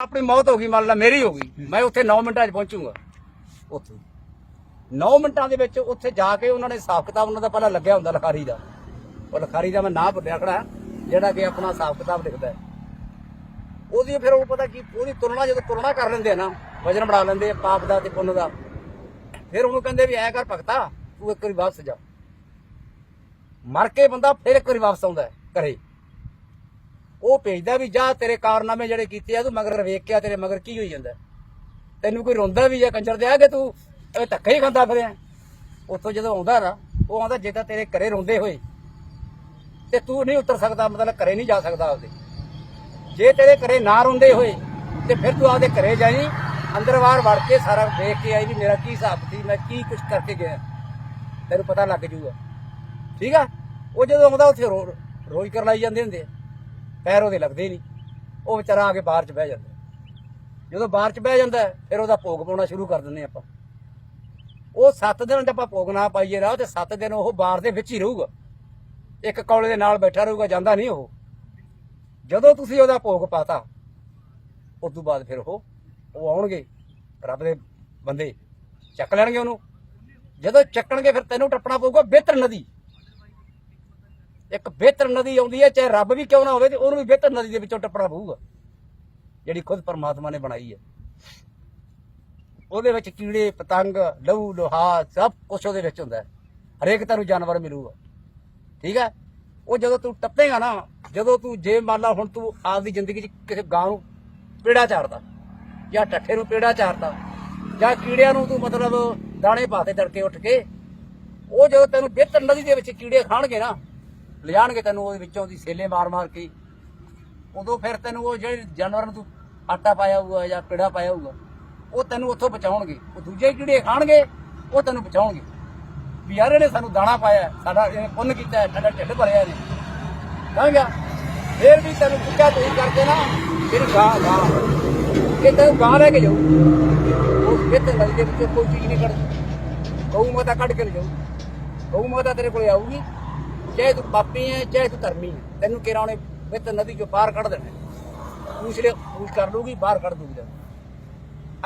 ਆਪਣੀ ਮੌਤ ਹੋ ਗਈ, ਮੰਨ ਲਾ ਮੇਰੀ ਹੋ ਗਈ, ਮੈਂ ਉੱਥੇ 9 ਮਿੰਟਾਂ 'ਚ ਪਹੁੰਚੂਗਾ। ਉੱਥੇ। 9 ਮਿੰਟਾਂ ਦੇ ਵਿੱਚ ਉੱਥੇ ਜਾ ਕੇ ਉਹਨਾਂ ਨੇ ਹਿਸਾਬ ਕਿਤਾਬ, ਉਹਨਾਂ ਦਾ ਪਹਿਲਾਂ ਲੱਗਿਆ ਹੁੰਦਾ ਲਖਾਰੀ ਦਾ। ਉਹ ਲਖਾਰੀ ਦਾ ਮੈਂ ਨਾਂ ਭੁੱਲਿਆ ਖੜਾ, ਜਿਹੜਾ ਕਿ ਆਪਣਾ ਹਿਸਾਬ ਕਿਤਾਬ ਲਿਖਦਾ ਹੈ। ਉਹਦੀ ਫਿਰ ਉਹ ਪਤਾ ਕੀ, ਉਹਦੀ ਤੁਲਨਾ ਜਦੋਂ ਤੁਲਨਾ ਕਰ ਲੈਂਦੇ ਆ ਨਾ ਵਜਨ ਬਣਾ ਲੈਂਦੇ ਆ, ਪਾਪ ਦਾ ਤੇ ਪੁੰਨ ਦਾ। ਫਿਰ ਉਹਨੂੰ ਕਹਿੰਦੇ ਵੀ ਐ ਕਰ ਭਗਤਾ, ਤੂੰ ਇੱਕ ਵਾਰੀ ਵਾਪਸ ਜਾ। ਮਰ ਕੇ ਬੰਦਾ ਫਿਰ ਇੱਕ ਵਾਰੀ ਵਾਪਸ ਆਉਂਦਾ ਘਰੇ। ਉਹ ਭੇਜਦਾ ਵੀ ਜਾ ਤੇਰੇ ਕਾਰਨਾਮੇ ਜਿਹੜੇ ਕੀਤੇ ਆ ਤੂੰ ਮਗਰ ਵੇਖ ਕੇ ਆ, ਤੇਰੇ ਮਗਰ ਕੀ ਹੋਈ ਜਾਂਦਾ? ਤੈਨੂੰ ਕੋਈ ਰੋਂਦਾ ਵੀ ਆ ਕੰਜਰ ਦੇ ਆ ਕਿ ਤੂੰ? ਇਹ ਧੱਕਾ ਹੀ ਖਾਂਦਾ ਫਿਰਿਆ। ਉੱਥੋਂ ਜਦੋਂ ਆਉਂਦਾ ਨਾ ਉਹ ਆਉਂਦਾ ਜੇ ਤਾਂ ਤੇਰੇ ਘਰੇ ਰੋਂਦੇ ਹੋਏ, ਤੇ ਤੂੰ ਨਹੀਂ ਉਤਰ ਸਕਦਾ, ਮਤਲਬ ਘਰੇ ਨਹੀਂ ਜਾ ਸਕਦਾ ਆਪਦੇ। ਜੇ ਤੇਰੇ ਘਰੇ ਨਾ ਰੋਂਦੇ ਹੋਏ, ਤੇ ਫਿਰ ਤੂੰ ਆਪਦੇ ਘਰੇ ਜਾਈ, ਅੰਦਰ ਬਾਹਰ ਵੜ ਕੇ ਸਾਰਾ ਦੇਖ ਕੇ ਆਈ ਵੀ ਮੇਰਾ ਕੀ ਹਿਸਾਬ ਸੀ, ਮੈਂ ਕੀ ਕੁਝ ਕਰਕੇ ਗਿਆ। ਤੈਨੂੰ ਪਤਾ ਲੱਗ ਜੂਗਾ। ਠੀਕ ਆ? ਉਹ ਜਦੋਂ ਆਉਂਦਾ, ਉੱਥੇ ਰੋਜ਼ ਕਰ ਲਾਈ ਜਾਂਦੇ ਹੁੰਦੇ ਆ। ਪੈਰ ਉਹਦੇ ਲੱਗਦੇ ਹੀ ਨਹੀਂ। ਉਹ ਵਿਚਾਰਾ ਆ ਕੇ ਬਾਹਰ ਚ ਬਹਿ ਜਾਂਦਾ। ਜਦੋਂ ਬਾਹਰ ਚ ਬਹਿ ਜਾਂਦਾ, ਫਿਰ ਉਹਦਾ ਭੋਗ ਪਾਉਣਾ ਸ਼ੁਰੂ ਕਰ ਦਿੰਦੇ ਆਪਾਂ। ਉਹ 7 ਦਿਨ ਜੇ ਆਪਾਂ ਭੋਗ ਨਾ ਪਾਈਏ ਰਾਹ, ਤੇ 7 ਦਿਨ ਉਹ ਬਾਹਰ ਦੇ ਵਿੱਚ ਹੀ ਰਹੂਗਾ। ਇੱਕ ਕੌਲੇ ਦੇ ਨਾਲ ਬੈਠਾ ਰਹੂਗਾ, ਜਾਂਦਾ ਨਹੀਂ ਉਹ। ਜਦੋਂ ਤੁਸੀਂ ਉਹਦਾ ਭੋਗ ਪਾਤਾ ਉਸ ਤੋਂ ਬਾਅਦ ਫਿਰ ਉਹ ਉਹ ਆਉਣਗੇ, ਰੱਬ ਦੇ ਬੰਦੇ ਚੱਕ ਲੈਣਗੇ ਉਹਨੂੰ। ਜਦੋਂ ਚੱਕਣਗੇ, ਫਿਰ ਤੈਨੂੰ ਟੱਪਣਾ ਪਊਗਾ ਬਿਹਤਰ ਨਦੀ। ਇੱਕ ਬਿਹਤਰ ਨਦੀ ਆਉਂਦੀ ਹੈ, ਚਾਹੇ ਰੱਬ ਵੀ ਕਿਉਂ ਨਾ ਹੋਵੇ, ਤੇ ਉਹਨੂੰ ਵੀ ਬਿਹਤਰ ਨਦੀ ਦੇ ਵਿੱਚੋਂ ਟੱਪਣਾ ਪਊਗਾ। ਜਿਹੜੀ ਖੁਦ ਪਰਮਾਤਮਾ ਨੇ ਬਣਾਈ ਹੈ। ਉਹਦੇ ਵਿੱਚ ਕੀੜੇ, ਪਤੰਗ, ਲਹੂ, ਲੋਹਾ, ਸਭ ਕੁਝ ਉਹਦੇ ਵਿੱਚ ਹੁੰਦਾ ਹੈ। ਹਰੇਕ ਤੈਨੂੰ ਜਾਨਵਰ ਮਿਲੂਗਾ। ਠੀਕ ਹੈ? ਉਹ ਜਦੋਂ ਤੂੰ ਟੱਪੇਗਾ ਨਾ, ਜਦੋਂ ਤੂੰ ਜੇ ਮੰਨ ਲਾ ਹੁਣ ਤੂੰ ਆਪਦੀ ਜ਼ਿੰਦਗੀ 'ਚ ਕਿਸੇ ਗਾਂ ਨੂੰ ਪੇੜਾ ਚਾਰਦਾ ਜਾਂ ਟੱਠੇ ਨੂੰ ਪੇੜਾ ਚਾਰਦਾ ਜਾਂ ਕੀੜਿਆਂ ਨੂੰ ਤੂੰ ਮਤਲਬ ਦਾਣੇ ਪਾਤੇ ਤੜਕੇ ਉੱਠ ਕੇ, ਉਹ ਜਦੋਂ ਤੈਨੂੰ ਬਿਹਤਰ ਨਦੀ ਦੇ ਵਿੱਚ ਕੀੜੇ ਖਾਣਗੇ ਨਾ ਲਿਜਾਣਗੇ ਤੈਨੂੰ ਉਹਦੇ ਵਿੱਚੋਂ ਦੀ ਸੇਲੇ ਮਾਰ ਮਾਰ ਕੇ। ਉਦੋਂ ਫਿਰ ਤੈਨੂੰ ਉਹ ਜਿਹੜੇ ਜਾਨਵਰਾਂ ਨੂੰ ਤੂੰ ਆਟਾ ਪਾਇਆ ਹੋਊਗਾ ਜਾਂ ਪੇੜਾ ਪਾਇਆ ਹੋਊਗਾ, ਉਹ ਤੈਨੂੰ ਉੱਥੋਂ ਬਚਾਉਣਗੇ। ਉਹ ਦੂਜੇ ਕੀੜੇ ਖਾਣਗੇ, ਉਹ ਤੈਨੂੰ ਬਚਾਉਣਗੇ। ਵੀ ਯਾਰ ਇਹਨੇ ਸਾਨੂੰ ਦਾਣਾ ਪਾਇਆ, ਸਾਡਾ ਇਹਨੇ ਪੁੰਨ ਕੀਤਾ, ਸਾਡਾ ਢਿੱਡ ਭਰਿਆ ਇਹਨੇ। ਕਹਾਂਗਾ ਫੇਰ ਵੀ ਤੈਨੂੰ ਪੁੱਛਿਆ ਤੁਸੀਂ ਕਰਦੇ ਨਾ, ਫਿਰ ਗਾਂ ਗਾਂ। ਇਹ ਤੈਨੂੰ ਗਾਂ ਲੈ ਕੇ ਜਾਊ, ਉਸ ਖੇਤ ਨਦੀ ਦੇ ਵਿੱਚ ਕੋਈ ਚੀਜ਼ ਨਹੀਂ ਕੱਢ ਗਊ ਮਾਤਾ ਕੱਢ ਕੇ ਲੈ ਜਾਊ। ਗਊ ਮਾਤਾ ਤੇਰੇ ਕੋਲ ਆਊਗੀ। ਚਾਹੇ ਤੂੰ ਪਾਪੀ ਹੈ ਚਾਹੇ ਤੂੰ ਧਰਮੀ ਹੈ ਤੈਨੂੰ ਕਿਹੜਾ ਉਹਨੇ ਵਿੱਤ ਨਦੀ ਚੋਂ ਬਾਹਰ ਕੱਢ ਦੇਣਾ। ਪੂਛ ਲੈ ਪੂਛ ਕਰ ਲੂਗੀ ਬਾਹਰ ਕੱਢ ਦੂਗੀ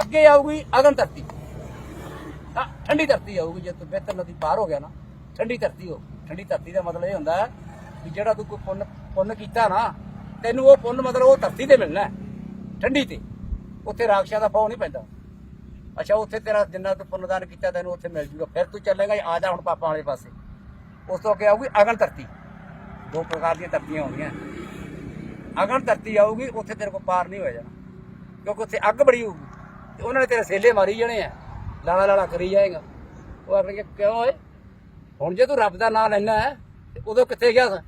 ਅੱਗੇ ਆਊਗੀ ਅਗਨ ਧਰਤੀ। ਤਾਂ ਠੰਡੀ ਧਰਤੀ ਆਊਗੀ, ਜੇ ਤੂੰ ਬਿਹਤਰ ਨਦੀ ਪਾਰ ਹੋ ਗਿਆ ਨਾ, ਠੰਡੀ ਧਰਤੀ ਹੋ। ਠੰਡੀ ਧਰਤੀ ਦਾ ਮਤਲਬ ਇਹ ਹੁੰਦਾ ਹੈ ਵੀ ਜਿਹੜਾ ਤੂੰ ਕੋਈ ਪੁੰਨ ਪੁੰਨ ਕੀਤਾ ਨਾ, ਤੈਨੂੰ ਉਹ ਪੁੰਨ ਮਤਲਬ ਉਹ ਧਰਤੀ ਤੇ ਮਿਲਣਾ ਠੰਡੀ ਤੇ। ਉੱਥੇ ਰਾਖਸ਼ਾਂ ਦਾ ਫੌ ਨਹੀਂ ਪੈਂਦਾ। ਅੱਛਾ, ਉੱਥੇ ਤੇਰਾ ਜਿੰਨਾ ਤੂੰ ਪੁੰਨਦਾਨ ਕੀਤਾ, ਤੈਨੂੰ ਉੱਥੇ ਮਿਲ ਜੂਗਾ। ਫਿਰ ਤੂੰ ਚੱਲੇਗਾ, ਆ ਜਾ ਹੁਣ ਪਾਪਾ ਵਾਲੇ ਪਾਸੇ। ਉਸ ਤੋਂ ਅੱਗੇ ਆਊਗੀ ਅਗਨ ਧਰਤੀ। ਦੋ ਪ੍ਰਕਾਰ ਦੀਆਂ ਧਰਤੀਆਂ ਹੁੰਦੀਆਂ ਅਗਨ ਧਰਤੀ ਆਊਗੀ, ਉੱਥੇ ਤੇਰੇ ਕੋਲ ਪਾਰ ਨਹੀਂ ਹੋਇਆ ਜਾਣਾ। ਕਿਉਂਕਿ ਉੱਥੇ ਅੱਗ ਬੜੀ ਹੋਊਗੀ। ਤੇ ਉਹਨਾਂ ਨੇ ਤੇਰੇ ਸੇਲੇ ਮਾਰੀ ਜਾਣੇ ਆ। ਲਾਲਾ ਲਾਲਾ ਕਰੀ ਜਾਏਗਾ। ਉਹ ਆਖਣਗੇ, ਕਿਉਂ ਓਏ? ਹੁਣ ਜੇ ਤੂੰ ਰੱਬ ਦਾ ਨਾਮ ਲੈਣਾ ਹੈ, ਤੇ ਉਦੋਂ ਕਿੱਥੇ ਗਿਆ ਸਾਂ?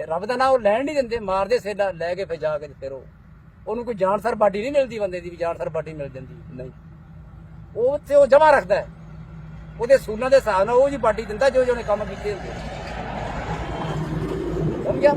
ਰੱਬ ਦਾ ਨਾਮ ਉਹ ਲੈਣ ਨਹੀਂ ਦਿੰਦੇ, ਮਾਰਦੇ ਸੇਲਾ, ਲੈ ਕੇ ਫਿਰ ਜਾ ਕੇ ਫਿਰ ਉਹ। ਉਹਨੂੰ ਕੋਈ ਜਾਨਸਰ ਬਾਡੀ ਨਹੀਂ ਮਿਲਦੀ ਬੰਦੇ ਦੀ, ਵੀ ਜਾਨਸਰ ਬਾਡੀ ਮਿਲ ਜਾਂਦੀ, ਨਹੀਂ। ਉਹ ਉੱਥੇ ਉਹ ਜਮਾ ਰੱਖਦਾ ਉਹਦੇ ਸੂਲਾਂ ਦੇ ਹਿਸਾਬ ਨਾਲ ਉਹ ਜੀ ਬਾਡੀ ਦਿੰਦਾ ਜੋ ਜੋ ਨੇ ਕੰਮ ਕੀਤੇ ਹੁੰਦੇ। ਸਮਝਿਆ?